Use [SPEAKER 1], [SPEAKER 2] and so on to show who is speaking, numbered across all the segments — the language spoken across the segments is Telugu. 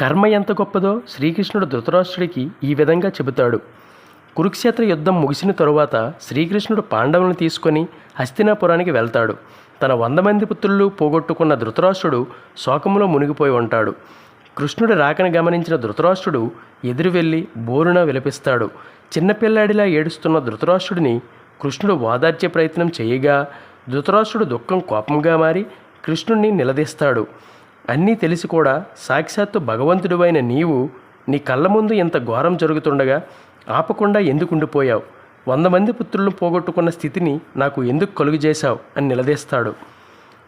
[SPEAKER 1] కర్మ ఎంత గొప్పదో శ్రీకృష్ణుడు ధృతరాష్ట్రుడికి ఈ విధంగా చెబుతాడు. కురుక్షేత్ర యుద్ధం ముగిసిన తరువాత శ్రీకృష్ణుడు పాండవులను తీసుకొని హస్తినాపురానికి వెళ్తాడు. తన వంద మంది పుత్రులు పోగొట్టుకున్న ధృతరాష్ట్రుడు శోకంలో మునిగిపోయి ఉంటాడు. కృష్ణుడి రాకని గమనించిన ధృతరాష్ట్రుడు ఎదురు వెళ్ళి బోరున విలపిస్తాడు. చిన్నపిల్లాడిలా ఏడుస్తున్న ధృతరాష్ట్రుడిని కృష్ణుడు ఓదార్చే ప్రయత్నం చేయగా ధృతరాష్ట్రుడు దుఃఖం కోపంగా మారి కృష్ణుణ్ణి నిలదీస్తాడు. అన్నీ తెలిసి కూడా సాక్షాత్తు భగవంతుడివైన నీవు నీ కళ్ళ ముందు ఇంత ఘోరం జరుగుతుండగా ఆపకుండా ఎందుకు ఉండిపోయావు? వంద మంది పుత్రులను పోగొట్టుకున్న స్థితిని నాకు ఎందుకు కలుగు చేశావు అని నిలదీస్తాడు.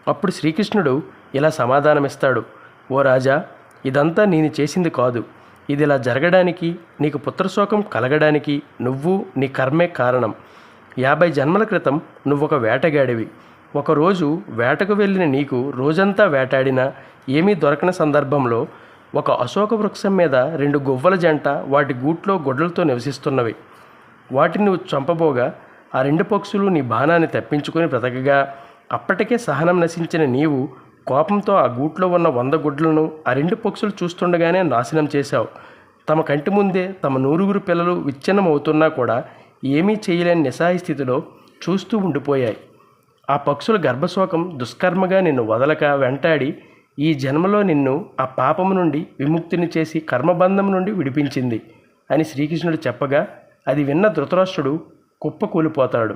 [SPEAKER 1] అప్పుడు శ్రీకృష్ణుడు ఇలా సమాధానమిస్తాడు. ఓ రాజా ఇదంతా నేను చేసింది కాదు. ఇది ఇలా జరగడానికి నీకు పుత్రశోకం కలగడానికి నువ్వు నీ కర్మే కారణం. యాభై జన్మల క్రితం నువ్వొక వేటగాడివి. ఒకరోజు వేటకు వెళ్ళిన నీకు రోజంతా వేటాడినా ఏమీ దొరకని సందర్భంలో ఒక అశోక వృక్షం మీద రెండు గువ్వల జంట వాటి గూట్లో గొడ్లతో నివసిస్తున్నవి. వాటిని నువ్వు చంపబోగా ఆ రెండు పక్షులు నీ బాణాన్ని తప్పించుకొని బ్రతకగా. అప్పటికే సహనం నశించిన నీవు కోపంతో ఆ గూట్లో ఉన్న వంద గుడ్లను ఆ రెండు పక్షులు చూస్తుండగానే నాశనం చేశావు. తమ కంటి ముందే తమ నూరుగురు పిల్లలు విచ్ఛిన్నం అవుతున్నా కూడా ఏమీ చేయలేని నిస్సహాయ స్థితిలో చూస్తూ ఉండిపోయాయి. ఆ పక్షుల గర్భశోకం దుష్కర్మగా నిన్ను వదలక వెంటాడి ఈ జన్మలో నిన్ను ఆ పాపము నుండి విముక్తిని చేసి కర్మబంధం నుండి విడిపించింది అని శ్రీకృష్ణుడు చెప్పగా అది విన్న ధృతరాష్ట్రుడు కుప్ప కూలిపోతాడు